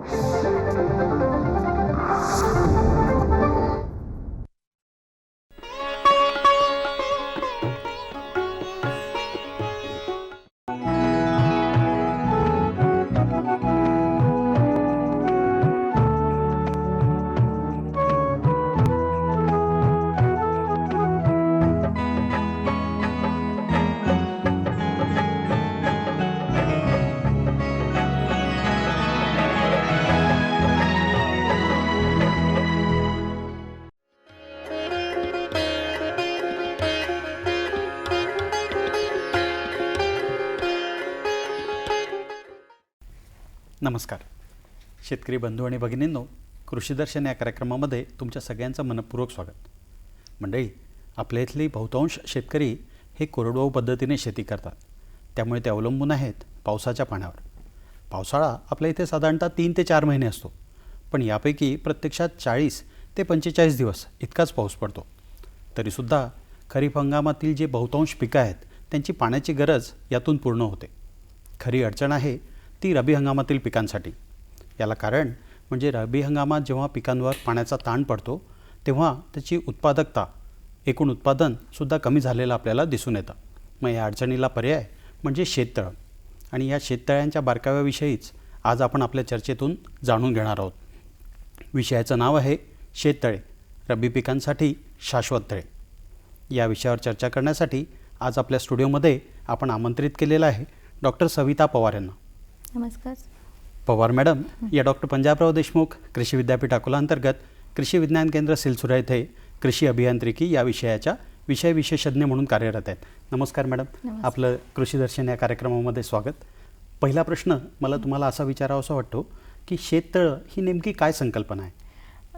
Thank you. नमस्कार. शेतकरी बंधू आणि भगिनींनो कृषीदर्शन या कार्यक्रमामध्ये तुमच्या सगळ्यांचं मनपूर्वक स्वागत. मंडळी आपल्या इथली बहुतांश शेतकरी हे कोरडवाहू पद्धतीने शेती करतात. त्यामुळे ते अवलंबून आहेत पावसाच्या पाण्यावर. पावसाळा आपल्या इथे साधारणतः तीन ते चार महिने असतो. पण यापैकी प्रत्यक्षात चाळीस ते पंचेचाळीस दिवस इतकाच पाऊस पडतो. तरीसुद्धा खरीप हंगामातील जे बहुतांश पिकं आहेत त्यांची पाण्याची गरज यातून पूर्ण होते. खरी अडचण आहे ती रबी हंगामातील पिकांसाठी. याला कारण म्हणजे रबी हंगामात जेव्हा पिकांवर पाण्याचा ताण पडतो तेव्हा त्याची उत्पादकता एकूण उत्पादनसुद्धा कमी झालेलं आपल्याला दिसून येतं. मग या अडचणीला पर्याय म्हणजे शेततळं. आणि या शेततळ्यांच्या बारकाव्याविषयीच आज आपण आपल्या चर्चेतून जाणून घेणार आहोत. विषयाचं नाव आहे शेततळे रब्बी पिकांसाठी शाश्वत तळे. या विषयावर चर्चा करण्यासाठी आज आपल्या स्टुडिओमध्ये आपण आमंत्रित केलेलं आहे डॉक्टर सविता पवार यांना. नमस्कार. पवार मॅडम या डॉक्टर पंजाबराव देशमुख कृषी विद्यापीठ अकोला अंतर्गत कृषी विज्ञान केंद्र सिलसुरा येथे कृषी अभियांत्रिकी या विषयाच्या विषय विशेषज्ञ म्हणून कार्यरत आहेत. नमस्कार मॅडम. आपलं कृषी दर्शन या कार्यक्रमामध्ये स्वागत. पहिला प्रश्न मला तुम्हाला असा विचारावासा वाटतो की शेततळं ही नेमकी काय संकल्पना आहे?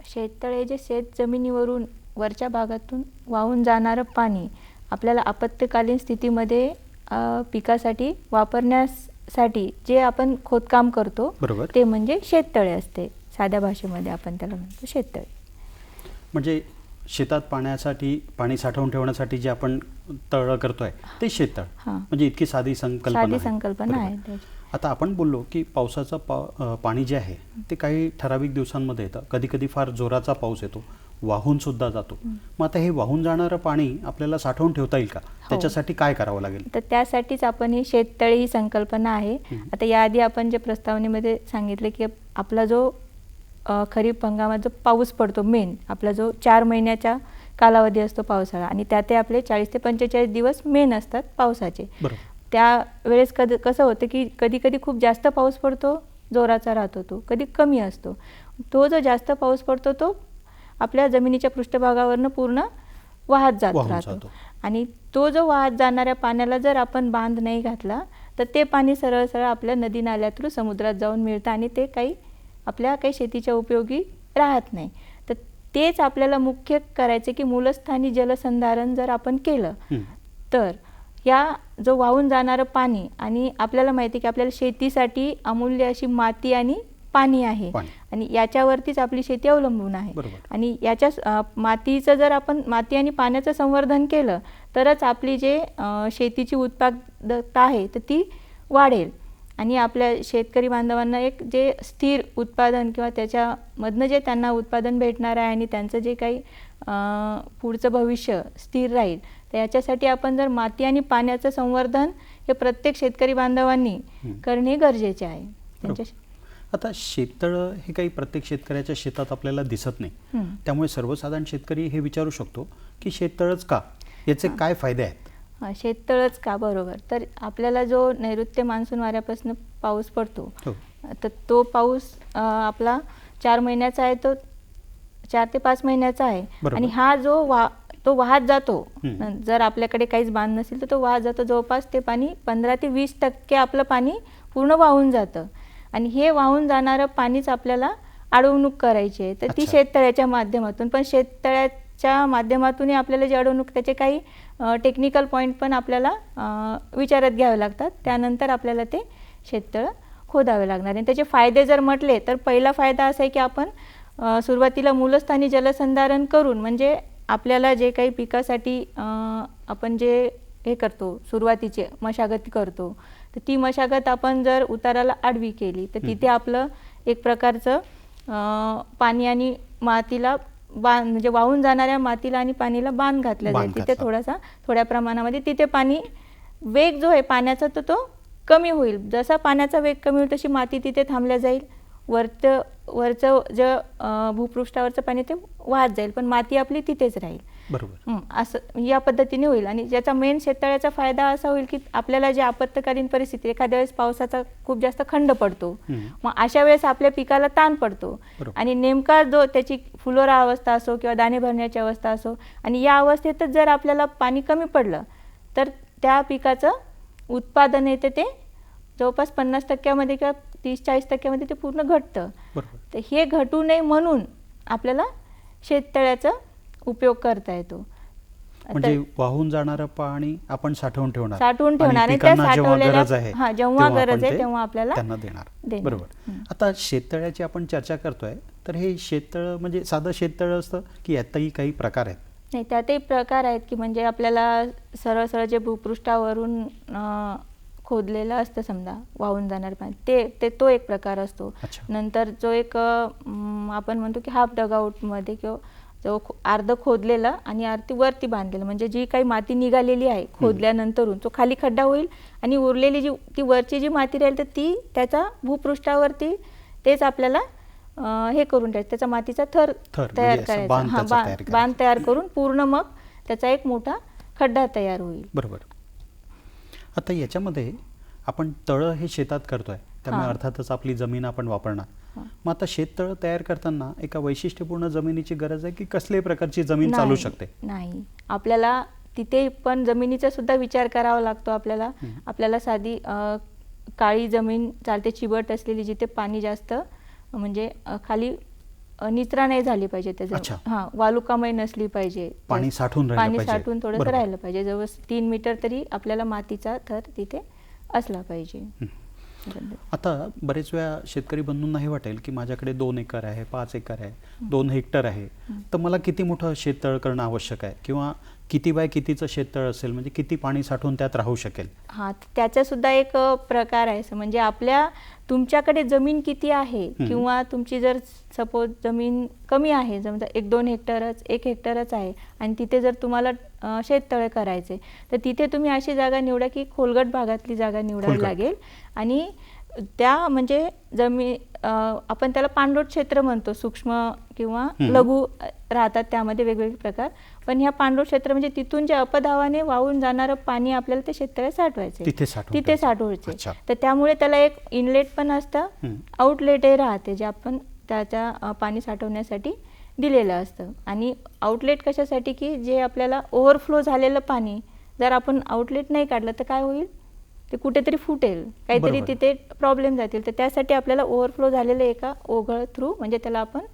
शेततळे जे शेत जमिनीवरून वरच्या भागातून वाहून जाणारं पाणी आपल्याला आपत्कालीन स्थितीमध्ये पिकासाठी वापरण्यासाठी जे आपण खोदकाम करतो बरोबर. ते म्हणजे शेततळे असते साध्या भाषेमध्ये आपण त्याला म्हणतो शेततळे म्हणजे शेतात पाण्यासाठी पाणी साठवून ठेवण्यासाठी जे आपण तळ करतोय ते शेततळ. म्हणजे इतकी साधी संकल्पना साधी. संकल्पना. आहे. आता आपण बोललो की पावसाचं पा पाणी जे आहे ते काही ठराविक दिवसांमध्ये येतं कधी कधी फार जोराचा पाऊस येतो वाहून सुद्धा जातो. मग आता हे वाहून जाणारं पाणी आपल्याला साठवून ठेवता येईल का? त्याच्यासाठी काय करावं लागेल? तर त्यासाठीच आपण ही शेततळी ही संकल्पना आहे. आता याआधी आपण जे प्रस्तावनेमध्ये सांगितलं की आपला जो खरीप हंगामात जो पाऊस पडतो मेन आपला जो चार महिन्याचा कालावधी असतो पावसाळा आणि त्याते आपले चाळीस ते पंचेचाळीस दिवस मेन असतात पावसाचे. त्यावेळेस कधी कसं होतं की कधी कधी खूप जास्त पाऊस पडतो जोराचा राहतो तो कधी कमी असतो. तो जो जास्त पाऊस पडतो तो आपल्या जमिनीच्या पृष्ठभागावरनं पूर्ण वाहत जात राहतो. आणि तो जो वाहत जाणाऱ्या पाण्याला जर आपण बांध नाही घातला तर ते पाणी सरळ सरळ आपल्या नदी नाल्या थ्रू समुद्रात जाऊन मिळतं आणि ते काही आपल्या काही शेतीच्या उपयोगी राहत नाही तर तेच आपल्याला मुख्य करायचे की मूलस्थानी जलसंधारण जर आपण केलं. तर या जो वाहून जाणारं पाणी आणि आपल्याला माहिती आहे की आपल्याला शेतीसाठी अमूल्य अशी माती आणि पाणी आहे पाणी. आणि याच्यावरतीच आपली शेती अवलंबून आहे बरोबर. आणि याच्या अ, मातीचं जर आपण माती आणि पाण्याचं संवर्धन केलं तरच आपली जे अ, शेतीची उत्पादकता आहे तर ती वाढेल आणि आपल्या शेतकरी बांधवांना एक जे स्थिर उत्पादन किंवा त्याच्यामधनं जे त्यांना उत्पादन भेटणार आहे आणि त्यांचं जे काही अ, पुढचं भविष्य स्थिर राहील तर याच्यासाठी आपण जर माती आणि पाण्याचं संवर्धन हे प्रत्येक शेतकरी बांधवांनी. करणे गरजेचे आहे त्यांच्या आता शेततळं हे काही प्रत्येक शेतकऱ्याच्या शेतात आपल्याला दिसत नाही. त्यामुळे सर्वसाधारण शेतकरी हे विचारू शकतो की शेततळच का? याचे काय फायदे आहेत? शेततळच का बरोबर? तर आपल्याला जो नैऋत्य मान्सून वाऱ्यापासून पाऊस पडतो हो. तर तो पाऊस आपला चार महिन्याचा आहे तो चार ते पाच महिन्याचा आहे. आणि हा जो वा तो वाहत जातो जर आपल्याकडे काहीच बांध नसेल तर तो वाहत जातो. जवळपास ते पाणी पंधरा ते वीस टक्के आपलं पाणी पूर्ण वाहून जातं. आणि हे वाहून जाणारं पाणीच आपल्याला अडवणूक करायची आहे. तर ती अच्छा. शेततळ्याच्या माध्यमातून. पण शेततळ्याच्या माध्यमातूनही आपल्याला जे अडवणूक त्याचे काही टेक्निकल पॉईंट पण आपल्याला अ, विचारात घ्यावे लागतात. त्यानंतर आपल्याला ते शेततळं खोदावे लागणार आणि त्याचे फायदे जर म्हटले तर पहिला फायदा असा आहे की आपण अ, सुरुवातीला मूलस्थानी जलसंधारण करून म्हणजे आपल्याला जे काही पिकासाठी अ, आपण जे हे करतो सुरुवातीचे मशागती करतो तर ती मशागत आपण जर उताराला आडवी केली तर तिथे आपलं एक प्रकारचं पाणी आणि मातीला बांध म्हणजे वाहून जाणाऱ्या मातीला आणि पाणीला बांध घातला जाईल तिथे. थोडासा थोड्या प्रमाणामध्ये तिथे पाणी वेग जो आहे पाण्याचा तर तो कमी होईल. जसा पाण्याचा वेग कमी होईल तशी माती तिथे थांबल्या जाईल. वरचं वरचं जे भूपृष्ठावरचं पाणी ते वाहत जाईल पण माती आपली तिथेच राहील. बरोबर. असं या पद्धतीने होईल. आणि ज्याचा मेन शेततळ्याचा फायदा असा होईल की आपल्याला जे आपत्कालीन परिस्थिती एखाद्या वेळेस पावसाचा खूप जास्त खंड पडतो. मग अशा वेळेस आपल्या पिकाला ताण पडतो. आणि नेमका जो त्याची फुलोरा अवस्था असो किंवा दाणे भरण्याची अवस्था असो आणि या अवस्थेतच जर आपल्याला पाणी कमी पडलं तर त्या पिकाचं उत्पादन येते ते जवळपास पन्नास टक्क्यामध्ये किंवा तीस चाळीस टक्क्यामध्ये ते पूर्ण घटतं. तर हे घटू नये म्हणून आपल्याला शेततळ्याचा उपयोग करता येतो. म्हणजे वाहून जाणारं पाणी आपण साठवून ठेवणार. साठवून ठेवणार. आणि त्या पिकांना जेव्हा साठवलेल्या- गरज आहे हा, जेव्हा आपण गरज आहे ते तेव्हा आपल्याला त्यांना देणार. बरोबर. आता शेततळ्याची आपण चर्चा करतोय तर हे शेततळ म्हणजे साधं शेततळ असतं की यातही काही प्रकार आहेत? नाही त्यातही प्रकार आहेत की म्हणजे आपल्याला सरळ सरळ जे भूपृष्ठावरून खोदलेलं असतं समजा वाहून जाणार पाणी ते ते तो एक प्रकार असतो. नंतर जो एक आपण म्हणतो की हाफ डगआउटमध्ये किंवा जो खो- अर्ध खोदलेलं आणि अर्धी वरती बांधलेलं. म्हणजे जी काही माती निघालेली आहे खोदल्यानंतरून तो खाली खड्डा होईल आणि उरलेली जी ती वरची जी माती राहील तर ती त्याचा भूपृष्ठावरती तेच आपल्याला हे करून द्यायचं त्याचा मातीचा थर म्हणजे तयार करायचा. बांध हा बांध तयार करून पूर्ण मग त्याचा एक मोठा खड्डा तयार होईल. बरोबर. आता याच्यामध्ये आपण तळं हे शेतात करतोय. त्यामुळे. अर्थातच आपली जमीन आपण वापरणार. मग आता शेततळं तयार करताना एका वैशिष्ट्यपूर्ण जमिनीची गरज आहे की कसल्याही प्रकारची जमीन चालू नाही, शकते नाही आपल्याला तिथे पण जमिनीचा सुद्धा विचार करावा लागतो आपल्याला हं. आपल्याला साधी अ, काळी जमीन चालते चिबट असलेली जिथे पाणी जास्त म्हणजे अ, खाली अ, निचरा नाही झाली पाहिजे अच्छा. त्याचं हा वालुकामय नसली पाहिजे पाणी साठून राहिलं पाणी पाहिजे. साठून थोडंसं बरोबर. राहिलं पाहिजे जवळ तीन मीटर तरी आपल्याला मातीचा थर तिथे असला पाहिजे. आता बरेच वेळा शेतकरी बंधूंना हे वाटेल की माझ्याकडे दोन एकर आहे पाच एकर आहे दोन हेक्टर आहे. तर मला किती मोठं शेततळ करणं आवश्यक आहे? किंवा किती बाय कितीचं शेततळ असेल म्हणजे किती पाणी साठवून त्यात राहू शकेल हा त्याचा सुद्धा एक प्रकार आहे म्हणजे आपल्या तुमच्याकडे जमीन किती आहे. किंवा तुमची जर सपोज जमीन कमी आहे समजा एक दोन हेक्टरच एक हेक्टरच आहे आणि तिथे जर तुम्हाला शेततळे करायचे तर तिथे तुम्ही अशी जागा निवडा की खोलगट भागातली जागा निवडावी. लागेल आणि त्या म्हणजे जमी आपण त्याला पाणलोट क्षेत्र म्हणतो सूक्ष्म किंवा. लघु राहतात त्यामध्ये वेगवेगळे प्रकार पण ह्या पाणलोट क्षेत्र म्हणजे तिथून जे अपधावाने वाहून जाणारं पाणी आपल्याला ते शेततळे साठवायचे तिथे. साठवायचे. तर त्यामुळे त्याला एक इनलेट पण असतं. आउटलेटही राहते जे आपण त्याच्या पाणी साठवण्यासाठी दिलेलं असतं आणि आउटलेट कशासाठी की जे आपल्याला ओव्हरफ्लो झालेलं पाणी जर आपण आउटलेट नाही काढलं तर काय होईल ते कुठेतरी फुटेल. काहीतरी. तिथे प्रॉब्लेम जातील. तर त्यासाठी आपल्याला ओव्हरफ्लो झालेलं एका ओघळ थ्रू म्हणजे त्याला आपण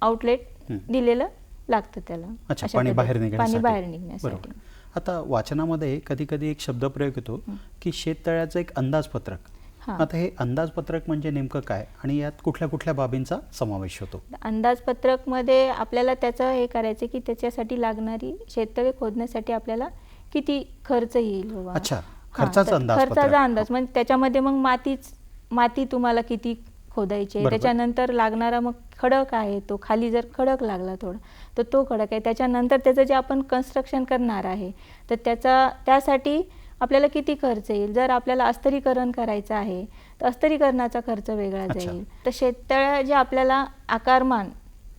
आउटलेट. दिलेलं लागतं त्याला. अच्छा पाणी बाहेर निघण्यासाठी. पाणी बाहेर निघण्यासाठी. बरोबर. आता वाचनामध्ये कधी कधी एक शब्दप्रयोग येतो की शेततळ्याचं एक अंदाजपत्रक. आता हे अंदाजपत्रक म्हणजे नेमकं काय? आणि यात कुठल्या कुठल्या बाबींचा समावेश होतो? अंदाजपत्रकमध्ये आपल्याला त्याचं हे करायचं की त्याच्यासाठी लागणारी शेततळे खोदण्यासाठी आपल्याला किती खर्च येईल. अच्छा, खर्चाचा अंदाजपत्रक. खर्चाचा अंदाज. म्हणजे त्याच्यामध्ये मग मातीच माती तुम्हाला किती खोदायची. त्याच्यानंतर लागणारा मग खडक आहे तो. खाली जर खडक लागला थोडा तर तो खडक आहे. त्याच्यानंतर त्याचं जे आपण कन्स्ट्रक्शन करणार आहे तर त्याचा त्यासाठी आपल्याला किती खर्च येईल? जर आपल्याला अस्तरीकरण करायचं आहे तर अस्तरीकरणाचा खर्च वेगळा. जाईल. तर शेततळ्या जे आपल्याला आकारमान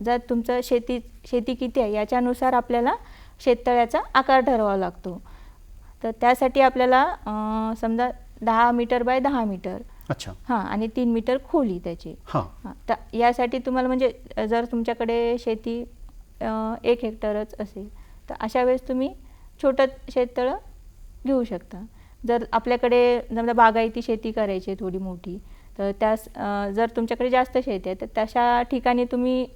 जर तुमचं शेती शेती किती आहे याच्यानुसार आपल्याला शेततळ्याचा आकार ठरवावा लागतो. तर त्यासाठी आपल्याला समजा दहा मीटर बाय दहा मीटर. अच्छा. हां आणि तीन मीटर खोली त्याची. हां. तर यासाठी तुम्हाला म्हणजे जर तुमच्याकडे शेती एक हेक्टरच असेल तर अशा वेळेस तुम्ही छोटं शेततळं घेऊ शकता. जर आपल्याकडे समजा बागायती शेती करायची आहे थोडी मोठी तर त्यास जर तुमच्याकडे जास्त शेती आहे तर तशा ठिकाणी तुम्ही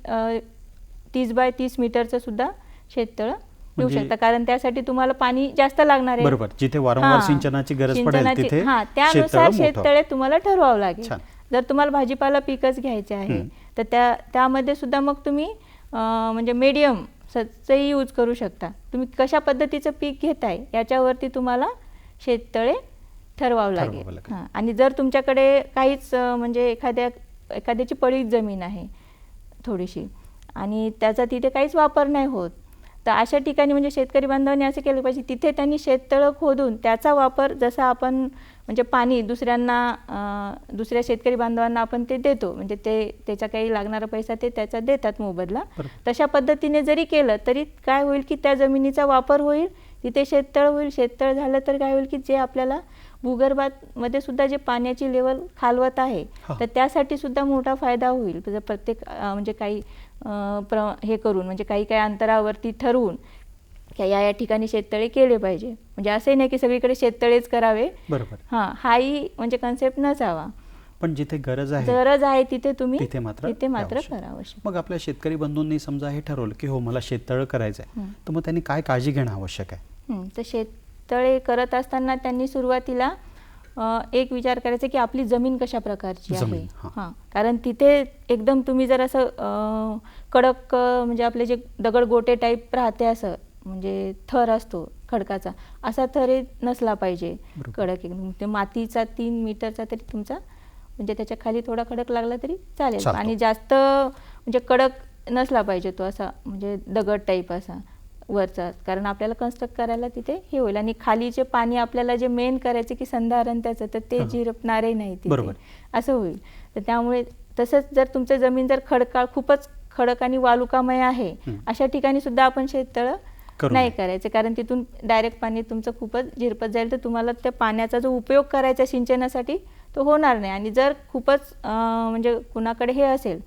तीस बाय तीस मीटरचं सुद्धा शेततळं घेऊ म्हणजे- शकता कारण त्यासाठी तुम्हाला पाणी जास्त लागणार आहे बरोबर जिथे वारंवार. सिंचनाची गरज पडेल तिथे हां त्यानुसार. शेततळे तुम्हाला ठरवावं लागेल. जर तुम्हाला भाजीपाला पिकच घ्यायचे आहे. तर त्या त्यामध्ये सुद्धा मग तुम्ही म्हणजे मीडियम सचही यूज करू शकता तुम्ही कशा पद्धतीचं पीक घेताय याच्यावरती तुम्हाला शेततळे ठरवावं लागेल. हां आणि जर तुमच्याकडे काहीच म्हणजे एखाद्या एखाद्याची पडीक जमीन आहे थोडीशी आणि त्याचा तिथे काहीच वापर नाही होत तर अशा ठिकाणी म्हणजे शेतकरी बांधवांनी असं केलं पाहिजे तिथे त्यांनी शेततळं खोदून त्याचा वापर जसा आपण म्हणजे पाणी दुसऱ्यांना दुसऱ्या शेतकरी बांधवांना आपण ते देतो म्हणजे ते त्याचा काही लागणारा पैसा ते त्याचा देतात मोबदला. तशा पद्धतीने जरी केलं तरी काय होईल की त्या जमिनीचा वापर होईल तिथे शेततळ होईल शेततळ झालं तर काय होईल की जे आपल्याला भूगर्भामध्ये सुद्धा जे पाण्याची लेवल खालवत आहे. तर त्यासाठी सुद्धा मोठा फायदा होईल प्रत्येक म्हणजे काही प्र हे करून म्हणजे काही काही अंतरावरती ठरवून की या या ठिकाणी शेततळे केले पाहिजे. म्हणजे असंही नाही की सगळीकडे शेततळेच करावे. बरोबर. हां हाही म्हणजे कन्सेप्ट नसावा. पण जिथे गरज आहे गरज आहे तिथे तुम्ही तिथे मात्र तिथे मात्र आवश्यक. करा आवश्यक. मग आपल्या शेतकरी बंधूंनी समजा हे ठरवलं की हो मला शेततळ करायचं आहे. तर मग त्यांनी काय काळजी घेणं आवश्यक आहे? तर शेततळे करत असताना त्यांनी सुरुवातीला एक विचार करायचा की आपली जमीन कशा प्रकारची आहे हां. कारण तिथे एकदम तुम्ही जर असं कडक म्हणजे आपले जे दगड गोटे टाईप राहते असं म्हणजे थर असतो खडकाचा असा थर नसला पाहिजे. कडक एकदम ते मातीचा तीन मीटरचा तरी तुमचा म्हणजे त्याच्याखाली थोडा खडक लागला तरी चालेल. आणि जास्त म्हणजे कडक नसला पाहिजे तो असा म्हणजे दगड टाईप असा वरचा कारण आपल्याला कन्स्ट्रक्ट करायला तिथे हे होईल आणि खाली जे पाणी आपल्याला जे मेन करायचं की संधारण त्याचं तर ते. झिरपणारही नाही तिथे. असं होईल तर त्यामुळे तसंच जर तुमचं जमीन जर खडकाळ खूपच खडक आणि वालुकामय आहे. अशा ठिकाणी सुद्धा आपण शेततळं नाही. करायचं कारण तिथून डायरेक्ट पाणी तुमचं खूपच झिरपत जाईल तर तुम्हाला त्या पाण्याचा जो उपयोग करायचा सिंचनासाठी तो होणार नाही आणि जर खूपच म्हणजे कुणाकडे हे असेल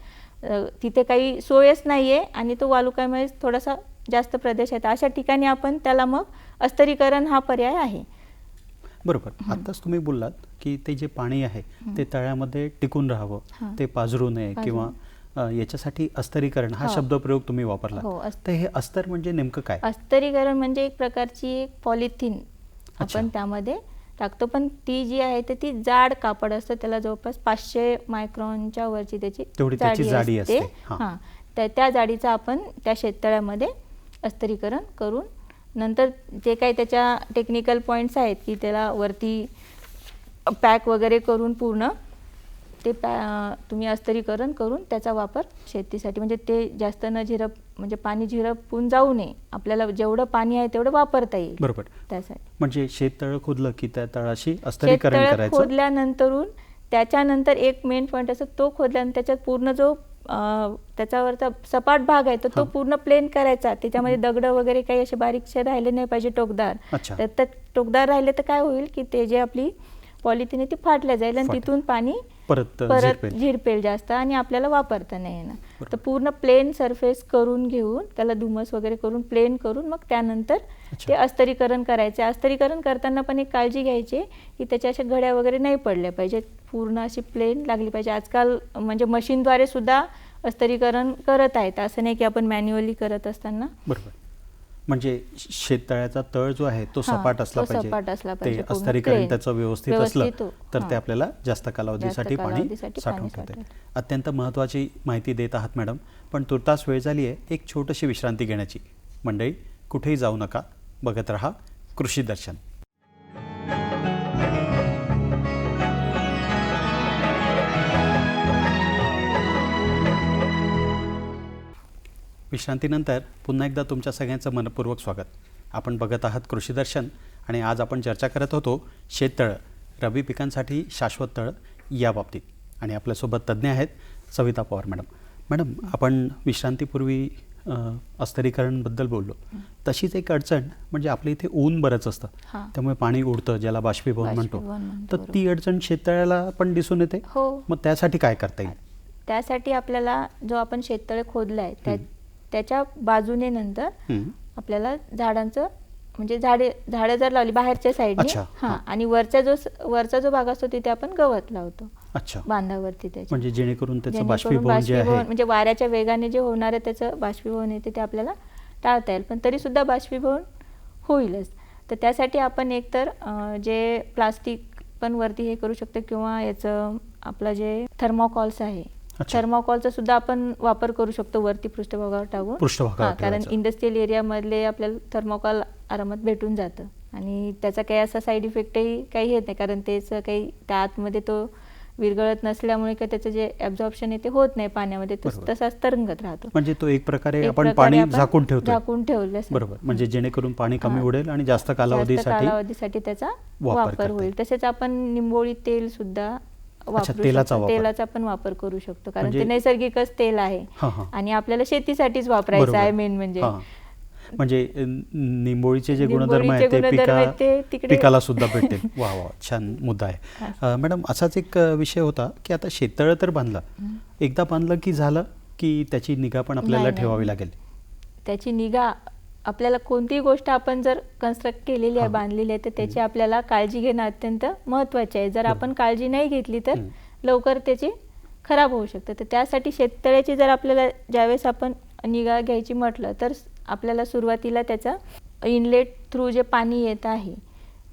तिथे काही सोयच नाही आहे आणि तो वालुकामय थोडासा जास्त प्रदेश आहे तर अशा ठिकाणी आपण त्याला मग अस्तरीकरण हा पर्याय आहे. बरोबर. आत्ताच तुम्ही बोललात की ते जे पाणी आहे ते तळ्यामध्ये टिकून राहावं. ते पाझरू नये किंवा याच्यासाठी अस्तरीकरण हा हो. शब्दप्रयोग तुम्ही वापरला हो, तर हे अस्तर म्हणजे नेमकं काय? अस्तरीकरण म्हणजे एक प्रकारची एक पॉलिथिन. आपण त्यामध्ये टाकतो. पण ती जी आहे तर ती जाड कापड असतं. त्याला जवळपास पाचशे मायक्रॉनच्या वरची त्याची जाडी असते. हां. त्या जाडीचा आपण त्या शेततळ्यामध्ये अस्तरीकरण करून नंतर जे काही त्याच्या टेक्निकल पॉईंट्स आहेत की त्याला वरती पॅक वगैरे करून पूर्ण ते पॅ तुम्ही अस्तरीकरण करून त्याचा वापर शेतीसाठी म्हणजे ते जास्त न झिरप म्हणजे पाणी झिरपून जाऊ नये. आपल्याला जेवढं पाणी आहे तेवढं वापरता येईल. बरोबर. त्यासाठी. म्हणजे शेततळ खोदलं की त्या तळाशी अस्तरीकरण खोदल्यानंतरून त्याच्यानंतर एक मेन पॉईंट असतो तो खोदल्यानंतर त्याच्यात पूर्ण जो त्याच्यावरचा सपाट भाग आहे तर तो. पूर्ण प्लेन करायचा त्याच्यामध्ये दगड वगैरे काही असे बारीकशे राहिले नाही पाहिजे टोकदार. तर टोकदार राहिले तर काय होईल की ते जे आपली पॉलिथिन आहे ती फाटल्या जाईल आणि. तिथून पाणी परत झिरपेल. जास्त आणि आपल्याला वापरता नाही येणार. तर पूर्ण प्लेन सरफेस करून घेऊन त्याला धुमस वगैरे करून प्लेन करून मग त्यानंतर. ते अस्तरीकरण करायचे. अस्तरीकरण करताना पण एक काळजी घ्यायची की त्याच्या अशा घड्या वगैरे नाही पडल्या पाहिजेत पूर्ण अशी प्लेन लागली पाहिजे. आजकाल म्हणजे मशीनद्वारे सुद्धा अस्तरीकरण करत आहेत. असं नाही की आपण मॅन्युअली करत असताना. बरोबर. म्हणजे शेततळ्याचा तळ जो आहे तो सपाट असला तो पाहिजे सपाट असला ते अस्तरीकरण. त्याचं व्यवस्थित असलं हो, तर ते. आपल्याला जास्त कालावधीसाठी पाणी साठवून ठेवते. अत्यंत महत्त्वाची माहिती देत आहात मॅडम पण तुर्तास वेळ झाली आहे एक छोटीशी विश्रांती घेण्याची मंडळी कुठेही जाऊ नका बघत रहा कृषी दर्शन विश्रांतीनंतर पुन्हा एकदा तुमच्या सगळ्यांचं मनपूर्वक स्वागत. आपण बघत आहात कृषी दर्शन आणि आज आपण चर्चा करत होतो शेततळं रब्बी पिकांसाठी शाश्वत तळ या बाबतीत. आणि आपल्यासोबत तज्ज्ञ आहेत सविता पवार मॅडम. मॅडम आपण विश्रांतीपूर्वी अस्तरीकरणबद्दल बोललो. तशीच एक अडचण म्हणजे आपल्या इथे ऊन बरंच असतं. त्यामुळे पाणी उडतं ज्याला बाष्पीभवन म्हणतो. तर ती अडचण शेततळ्याला पण दिसून येते. हो. मग त्यासाठी काय करता येईल? त्यासाठी आपल्याला जो आपण शेततळे खोदलाय त्या. त्याच्या बाजूने नंतर. आपल्याला झाडांचं म्हणजे झाडे झाडं जर लावली बाहेरच्या साईडने हा. आणि वरचा जो वरचा जो भाग असतो तिथे आपण गवत लावतो अच्छा बांधावरती त्याच्या म्हणजे जेणेकरून त्याचं बाष्पीभवन जे बाष्पीभवन आहे म्हणजे वाऱ्याच्या वेगाने जे होणार आहे त्याचं बाष्पीभवन येते ते आपल्याला टाळता येईल पण तरी सुद्धा बाष्पीभवन होईलच तर त्यासाठी आपण एकतर जे प्लास्टिक पण वरती हे करू शकतो किंवा याचं आपलं जे थर्मोकॉल्स आहे. थर्मोकॉलचा सुद्धा आपण वापर करू शकतो वरती पृष्ठभागावर टाकून पृष्ठभागावर कारण ठेवायचं. इंडस्ट्रियल एरियामधले आपल्याला थर्मोकॉल आरामात भेटून जातं आणि त्याचा काही असा साईड इफेक्टही काही येत नाही कारण तेच काही त्या आतमध्ये तो विरघळत नसल्यामुळे का त्याचं जे ॲब्झॉर्प्शन आहे ते होत नाही पाण्यामध्ये तो बरोबर. तसाच तरंगत राहतो म्हणजे तो एक प्रकारे एक आपण प्रकारे पाणी आपण झाकून ठेवतो झाकून ठेवल्यासारखं. बरोबर म्हणजे जेणेकरून पाणी कमी हा. उडेल आणि जास्त जास्त कालावधीसाठी कालावधीसाठी त्याचा वापर वापर करता होईल येईल. तसेच आपण निंबोळी तेल सुद्धा वापरू तेलाचा शकतो. वापर. तेलाचा पण वापर करू शकतो कारण म्हणजे- ते नैसर्गिकच तेल आहे हा, हा. आणि आपल्याला शेतीसाठीच वापरायचं बरोबर. आहे मेन म्हणजे हा. म्हणजे अ, निंबोळीचे जे गुणधर्म आहेत ते गुणधर्म आहेत ते पिका तिकडे- पिकाला सुद्धा भेटेल वा वा छान मुद्दा आहे अ, मॅडम असाच एक अ, विषय होता की आता शेततळं तर बांधलं एकदा बांधलं की झालं की त्याची निगा पण आपल्याला नाही, नाही. ठेवावी लागेल त्याची निगा आपल्याला कोणतीही गोष्ट आपण जर कन्स्ट्रक्ट केलेली आहे. बांधलेली आहे तर त्याची आपल्याला काळजी घेणं अत्यंत महत्त्वाचे आहे जर आपण काळजी नाही घेतली तर. लवकर त्याची खराब होऊ शकते तर त्यासाठी शेततळ्याची जर आपल्याला ज्यावेळेस आपण निगा घ्यायची म्हटलं तर आपल्याला सुरुवातीला त्याचा इनलेट थ्रू जे पाणी येत आहे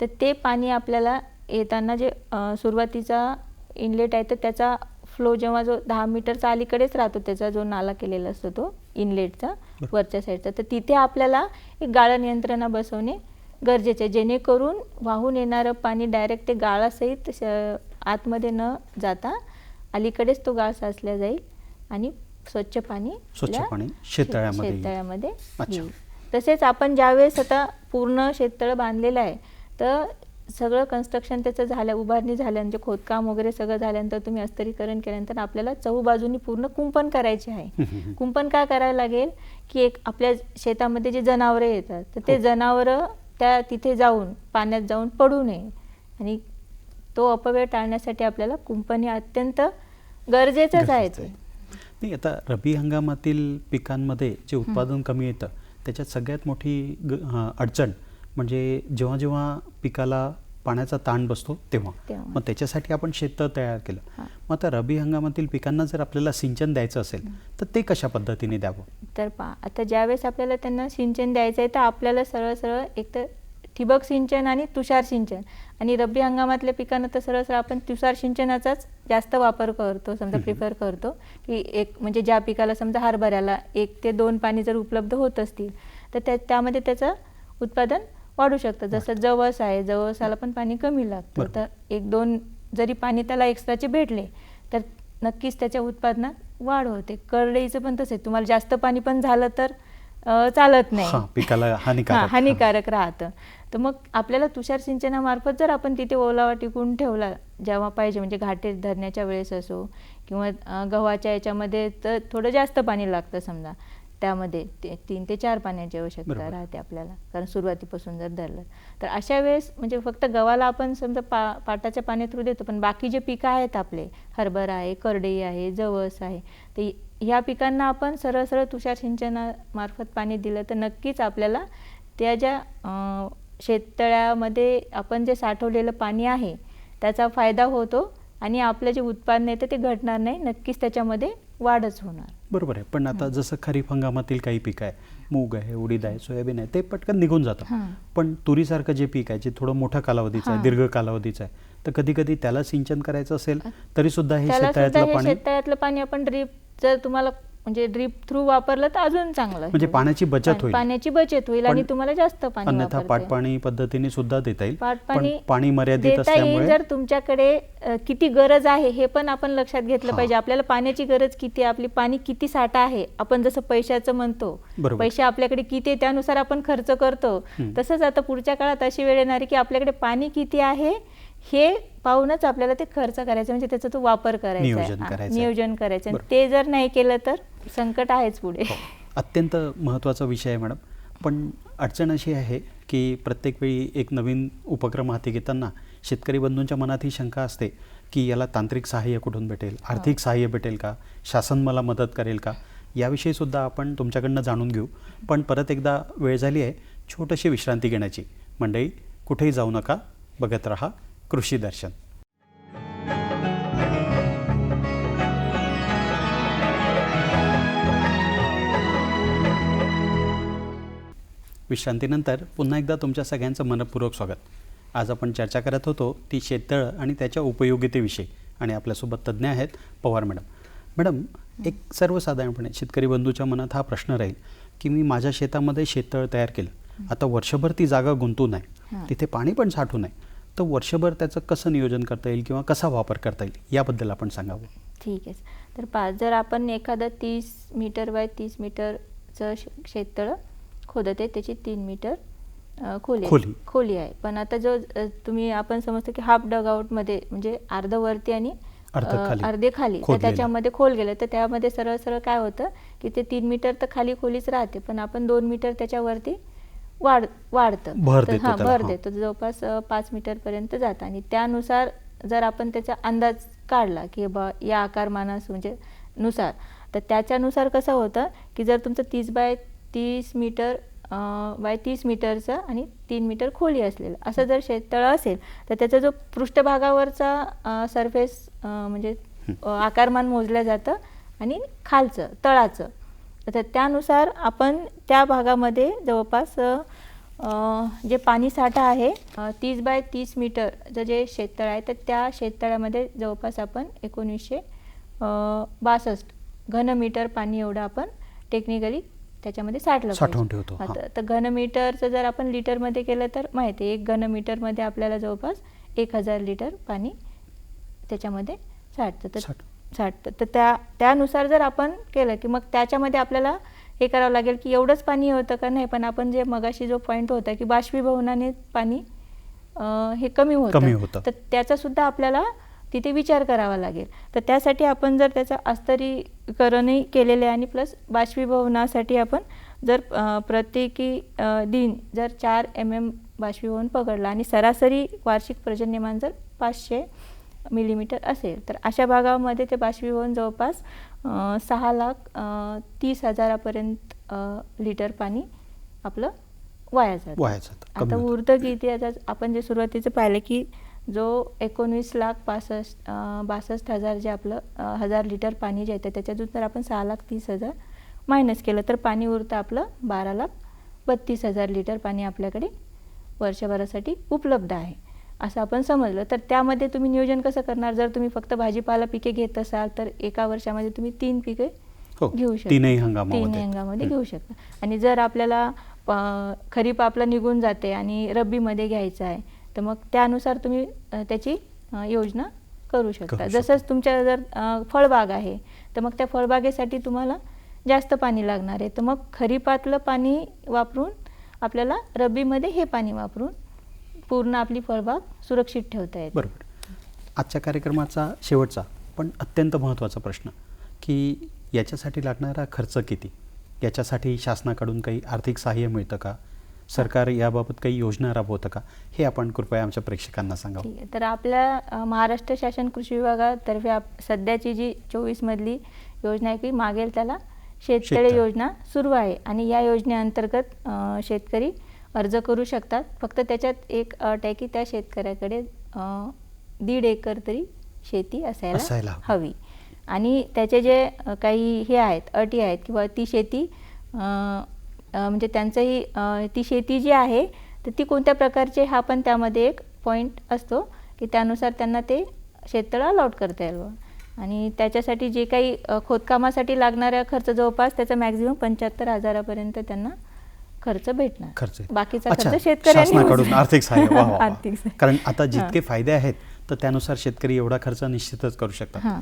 तर ते पाणी आपल्याला येताना जे सुरुवातीचा इनलेट आहे तर त्याचा फ्लो जेव्हा जो दहा मीटरचा अलीकडेच राहतो त्याचा जो नाला केलेला असतो तो इनलेटचा वरच्या साईडचा तर तिथे आपल्याला एक गाळण यंत्रणा बसवणे गरजेचे आहे. जेणेकरून वाहून येणारं पाणी डायरेक्ट ते गाळासहित श- आतमध्ये न जाता अलीकडेच तो गाळ साचला जाईल आणि स्वच्छ पाणी स्वच्छ आपल्या पाणी शेततळ्यामध्ये. शेततळ्यामध्ये तसेच आपण ज्यावेळेस आता पूर्ण शेततळं बांधलेलं आहे तर सगळं कन्स्ट्रक्शन त्याचं झालं उभारणी झाल्यानंतर खोदकाम वगैरे सगळं झाल्यानंतर तुम्ही अस्तरीकरण केल्यानंतर आपल्याला चहूबाजूनी पूर्ण कुंपण करायचे आहे. कुंपण काय करायला लागेल की एक आपल्या शेतामध्ये जे जनावरं येतात तर ते हो. जनावरं त्या तिथे जाऊन पाण्यात जाऊन पडू नये आणि तो अपव्यय टाळण्यासाठी आपल्याला कुंपण हे अत्यंत गरजेचंच आहे. नाही आता रब्बी हंगामातील पिकांमध्ये जे उत्पादन कमी येतं त्याच्यात सगळ्यात मोठी अडचण म्हणजे जेव्हा जेव्हा पिकाला पाण्याचा ताण बसतो तेव्हा. मग त्याच्यासाठी आपण शेत तयार केलं. मग आता रब्बी हंगामातील पिकांना जर आपल्याला सिंचन द्यायचं असेल तर ते कशा पद्धतीने द्यावं? तर पहा आता ज्यावेळेस आपल्याला त्यांना सिंचन द्यायचं आहे तर आपल्याला सरळ सरळ एक तर ठिबक सिंचन आणि तुषार सिंचन. आणि रब्बी हंगामातल्या पिकांना तर सरळ सरळ आपण तुषार सिंचनाचाच जास्त वापर करतो समजा प्रिफर करतो. की एक म्हणजे ज्या पिकाला समजा हरभऱ्याला एक ते दोन पाणी जर उपलब्ध होत असतील तर त्या त्यामध्ये त्याचं उत्पादन वाढू शकतं. जसं जवस आहे जवसाला पण पाणी कमी लागतं. तर एक दोन जरी पाणी त्याला एक्स्ट्राचे भेटले तर नक्कीच त्याच्या उत्पादनात वाढ होते. करडईचं पण तसं तुम्हाला जास्त पाणी पण झालं तर चालत नाही. हा पिकाला हानिकारक. हानिकारक राहतं. तर मग आपल्याला तुषार सिंचनामार्फत जर आपण तिथे ओलावा टिकून ठेवला जेव्हा पाहिजे म्हणजे घाटे धरण्याच्या वेळेस असो किंवा गव्हाच्या याच्यामध्ये तर थोडं जास्त पाणी लागतं समजा. त्यामध्ये ते तीन ते चार पाण्याची आवश्यकता. राहते आपल्याला. कारण सुरुवातीपासून जर धरलं तर अशा वेळेस म्हणजे फक्त गव्हाला आपण समजा पा पाटाच्या पाण्या थ्रू देतो पण बाकी जे पिकं आहेत आपले हरभरा आहे करडई आहे जवस आहे ते ह्या पिकांना आपण सरळ सरळ तुषार सिंचनामार्फत पाणी दिलं तर नक्कीच आपल्याला त्या ज्या शेततळ्यामध्ये आपण जे साठवलेलं पाणी आहे त्याचा फायदा होतो आणि आपलं जे उत्पादन येतं ते घटणार नाही. नक्कीच त्याच्यामध्ये वाढच होणार. बरोबर आहे पण आता जसं खरीप हंगामातील काही पीक आहे मूग आहे उडीद आहे सोयाबीन आहे ते पटकन निघून जातं हां. पण तुरीसारखं जे पीक आहे जे थोडं मोठ्या कालावधीचं आहे हां. दीर्घ कालावधीचं आहे तर कधी कधी त्याला सिंचन करायचं असेल तरी सुद्धा हे हे पाणी पाणी आपण ड्रीप जर तुम्हाला म्हणजे ड्रीप थ्रू वापरलं तर अजून चांगलं म्हणजे. पाण्याची बचत होईल. पाण्याची बचत होईल आणि तुम्हाला जास्त पाणी अन्यथा. पाटपाणी पद्धतीने सुद्धा देता येईल पण पाटपाणी पाणी मर्यादित असल्यामुळे जर तुमच्याकडे किती गरज आहे हे पण आपण लक्षात घेतलं. पाहिजे आपल्याला पाण्याची गरज किती आहे आपली पाणी किती साठा आहे आपण जसं पैशाचं म्हणतो. पैसे आपल्याकडे किती त्यानुसार आपण खर्च करतो. तसंच आता पुढच्या काळात अशी वेळ येणार आहे की आपल्याकडे पाणी किती आहे हे पाहूनच आपल्याला ते खर्च करायचं म्हणजे त्याचा तो वापर करायचा. नियोजन हा, करायचं. ते जर नाही केलं तर संकट आहेच पुढे. हो. अत्यंत महत्त्वाचा विषय आहे मॅडम. पण अडचण अशी आहे की प्रत्येक वेळी एक नवीन उपक्रम हाती घेताना शेतकरी बंधूंच्या मनात ही शंका असते की याला तांत्रिक सहाय्य कुठून भेटेल? आर्थिक सहाय्य भेटेल का? शासन मला मदत करेल का? याविषयी सुद्धा आपण तुमच्याकडनं जाणून घेऊ. पण परत एकदा वेळ झाली आहे छोटीशी विश्रांती घेण्याची. मंडळी कुठेही जाऊ नका. बघत रहा. कृषी दर्शन. विश्रांतीनंतर पुन्हा एकदा तुमच्या सगळ्यांचं मनपूर्वक स्वागत. आज आपण चर्चा करत होतो ती शेततळं आणि त्याच्या उपयोगितेविषयी आणि आपल्यासोबत तज्ज्ञ आहेत पवार मॅडम. मॅडम एक सर्वसाधारणपणे शेतकरी बंधूच्या मनात हा प्रश्न राहील की मी माझ्या शेतामध्ये शेततळ तयार केलं. आता वर्षभर ती जागा गुंतू. नये तिथे पाणी पण साठू नये. तर वर्षभर त्याचं कसं नियोजन करता येईल किंवा कसा वापर करता येईल याबद्दल आपण सांगावं ठीक आहे तर पा जर आपण एखादं तीस मीटर बाय तीस मीटरचं शेततळं खोदत आहे त्याची तीन मीटर खोली. खोली. खोली आहे पण आता जो तुम्ही आपण समजतो की हाफ डगआउटमध्ये म्हणजे अर्ध वरती आणि अर्ध खाली. तर. त्याच्यामध्ये खोल गेलं तर त्यामध्ये सरळ सरळ काय होतं की ते तीन मीटर तर खाली खोलीच राहते पण आपण दोन मीटर त्याच्यावरती वाढ वाढतं. भर तर- देतो हां, त्याला, भर हां. देतो. जवळपास अ, पाच मीटरपर्यंत जातं. आणि त्यानुसार जर आपण त्याचा अंदाज काढला की बा या आकारमानास म्हणजे नुसार तर त्याच्यानुसार कसं होतं की जर तुमचं तीस बाय तीस मीटर अ, बाय तीस मीटरचं आणि तीन मीटर खोली असलेलं असं जर शेततळं असेल तर त्याचा जो पृष्ठभागावरचा सरफेस म्हणजे अ, आकारमान मोजलं जातं आणि खालचं तळाचं तर त्यानुसार आपण त्या भागामध्ये जवळपास जे पाणी साठा आहे तीस बाय तीस मीटरचं जे शेततळ आहे तर त्या शेततळ्यामध्ये जवळपास आपण एकोणीसशे बासष्ट घनमीटर पाणी एवढं आपण टेक्निकली त्याच्यामध्ये साठलं साठवून. ठेवतो. तर- तर घनमीटरचं जर आपण लिटरमध्ये केलं तर माहिती आहे एक घनमीटरमध्ये आपल्याला जवळपास एक हजार लिटर पाणी त्याच्यामध्ये साठतं तर साठतं तर त्या त्यानुसार जर आपण केलं की मग त्याच्यामध्ये आपल्याला हे करावं लागेल की एवढंच पाणी होतं का नाही पण आपण जे मगाशी जो पॉईंट होता की बाष्पीभवनाने पाणी हे कमी कमी होतं. तर त्याचा सुद्धा आपल्याला तिथे विचार करावा लागेल तर त्यासाठी आपण जर त्याचं अस्तरीकरणही केलेलं आहे आणि प्लस बाष्पीभवनासाठी आपण जर प्रत्येकी दिन जर चार एम एम बाष्पीभवन पकडला आणि सरासरी वार्षिक पर्जन्यमान जर पाचशे मिलीमीटर असेल तर अशा भागामध्ये ते बाष्पीभवन जवळपास सहा लाख तीस हजारापर्यंत लिटर पाणी आपलं वाया जातं. आता किती आता आपण जे सुरुवातीचं पाहिलं की जो एकोणवीस लाख पासष्ट बासष्ट हजार जे आपलं हजार लिटर पाणी जे येतं त्याच्यातून जर आपण सहा लाख तीस हजार मायनस केलं तर पाणी उरतं आपलं बारा लाख बत्तीस हजार लिटर पाणी आपल्याकडे वर्षभरासाठी उपलब्ध आहे. असं आपण समजलं. तर त्यामध्ये तुम्ही नियोजन कसं करणार? जर तुम्ही फक्त भाजीपाला पिके घेत असाल तर एका वर्षामध्ये तुम्ही तीन पिके हो, घेऊ शकता. तीनही हंगामामध्ये. घेऊ शकता. आणि जर आपल्याला खरीप आपलं निघून जाते आणि रब्बीमध्ये घ्यायचं आहे तर मग त्यानुसार तुम्ही त्याची योजना करू शकता. जसंच तुमच्या जर फळबाग आहे तर मग त्या फळबागेसाठी तुम्हाला जास्त पाणी लागणार आहे. तर मग खरीपातलं पाणी वापरून आपल्याला रब्बीमध्ये हे पाणी वापरून पूर्ण आपली फळबाग सुरक्षित ठेवता येते. बरोबर. आजच्या कार्यक्रमाचा शेवटचा पण अत्यंत महत्त्वाचा प्रश्न की याच्यासाठी लागणारा खर्च किती? याच्यासाठी शासनाकडून काही आर्थिक सहाय्य मिळतं का? सरकार याबाबत काही योजना राबवतं का? हे आपण कृपया आमच्या प्रेक्षकांना आहे. तर आपल्या महाराष्ट्र शासन कृषी विभागातर्फे आप सध्याची जी चोवीसमधली योजना आहे की मागेल त्याला शेततळे. योजना सुरू आहे. आणि या योजनेअंतर्गत शेतकरी अर्ज करू शकतात फक्त त्याच्यात एक अट आहे की त्या शेतकऱ्याकडे दीड एकर तरी शेती असायला हवी. आणि त्याचे जे काही हे आहेत अटी आहेत किंवा ती शेती म्हणजे त्यांचंही ती शेती जी आहे तर ती कोणत्या प्रकारची हा पण त्यामध्ये एक पॉईंट असतो की त्यानुसार त्यांना ते शेततळं अलॉट करता येईल. आणि त्याच्यासाठी जे काही खोदकामासाठी लागणारा खर्च जवळपास त्याचा मॅक्झिमम पंच्याहत्तर हजारापर्यंत त्यांना खर्च भेटणार खर्च. बाकीचा खर्च शासनाकडून. आर्थिक सहाय्य. आर्थिक. कारण आता जितके. फायदे आहेत तर त्यानुसार शेतकरी एवढा खर्च निश्चितच करू शकतात.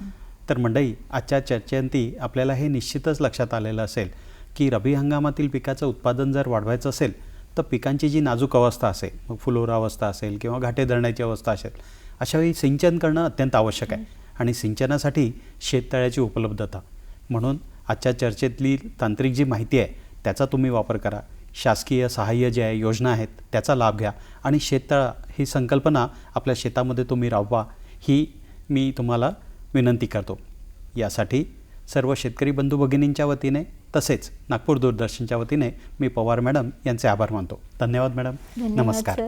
तर मंडळी आजच्या चर्चेंती आपल्याला हे निश्चितच लक्षात आलेलं असेल की रब्बी हंगामातील पिकाचं उत्पादन जर वाढवायचं असेल तर पिकांची जी नाजूक अवस्था असेल मग फुलोरा अवस्था असेल किंवा घाटे धरण्याची अवस्था असेल अशावेळी सिंचन करणं अत्यंत आवश्यक आहे आणि सिंचनासाठी शेततळ्याची उपलब्धता म्हणून आजच्या चर्चेतली तांत्रिक जी माहिती आहे त्याचा तुम्ही वापर करा शासकीय सहाय्य जे आहे योजना आहेत त्याचा लाभ घ्या. आणि शेततळा ही संकल्पना आपल्या शेतामध्ये तुम्ही राबवा ही मी तुम्हाला विनंती करतो. यासाठी सर्व शेतकरी बंधू भगिनींच्या वतीने तसेच नागपूर दूरदर्शनच्या वतीने मी पवार मॅडम यांचे आभार मानतो. धन्यवाद मॅडम. नमस्कार.